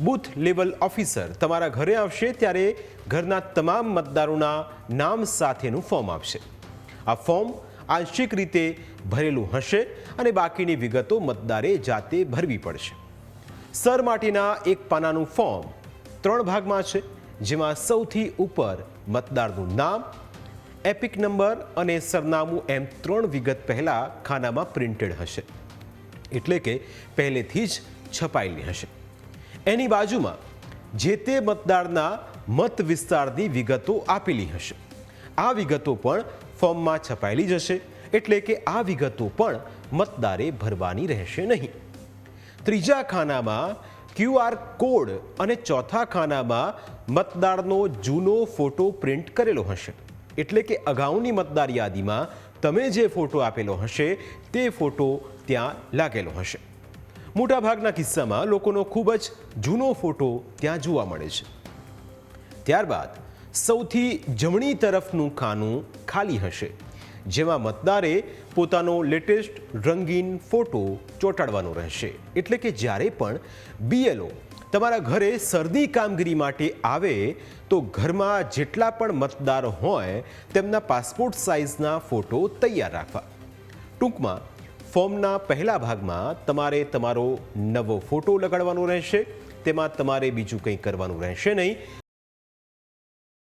Booth level officer તમારા ઘરે આવશે ત્યારે ઘરના તમામ મતદારોના નામ સાથેનું ફોર્મ આપશે. આ ફોર્મ આંશિક રીતે ભરેલું હશે અને બાકીની વિગતો મતદારે જાતે ભરવી પડશે. સર માટેના એક પાનાનું ફોર્મ ત્રણ ભાગમાં છે, જેમાં સૌથી ઉપર મતદારનું નામ, એપિક નંબર અને સરનામું એમ ત્રણ વિગત પહેલાં ખાનામાં પ્રિન્ટેડ હશે. એટલે કે પહેલેથી જ છપાયેલી હશે. એની બાજુમાં જે તે મતદારના મત વિસ્તારની વિગતો આપેલી હશે. આ વિગતો પણ ફોર્મમાં છપાયેલી જશે, એટલે કે આ વિગતો પણ મતદારે ભરવાની રહેશે નહીં. ત્રીજા ખાનામાં ક્યુઆર કોડ અને ચોથા ખાનામાં મતદારનો જૂનો ફોટો પ્રિન્ટ કરેલો હશે. એટલે કે અગાઉની મતદાર યાદીમાં તમે જે ફોટો આપેલો હશે, તે ફોટો ત્યાં લાગેલો હશે. મોટાભાગના કિસ્સામાં લોકોનો ખૂબ જ જૂનો ફોટો ત્યાં જોવા મળે છે. ત્યારબાદ સૌથી જમણી તરફનું ખાનું ખાલી હશે, જેમાં મતદારે પોતાનો લેટેસ્ટ રંગીન ફોટો ચોંટાડવાનો રહેશે. એટલે કે જ્યારે પણ બીએલઓ તમારા ઘરે શરદી કામગીરી માટે આવે, તો ઘરમાં જેટલા પણ મતદાર હોય, તેમના પાસપોર્ટ સાઇઝના ફોટો તૈયાર રાખવા. ટૂંકમાં ફોર્મના પહેલા ભાગમાં તમારે તમારો નવો ફોટો લગાડવાનો રહેશે, તેમાં તમારે બીજું કંઈ કરવાનું રહેશે નહીં.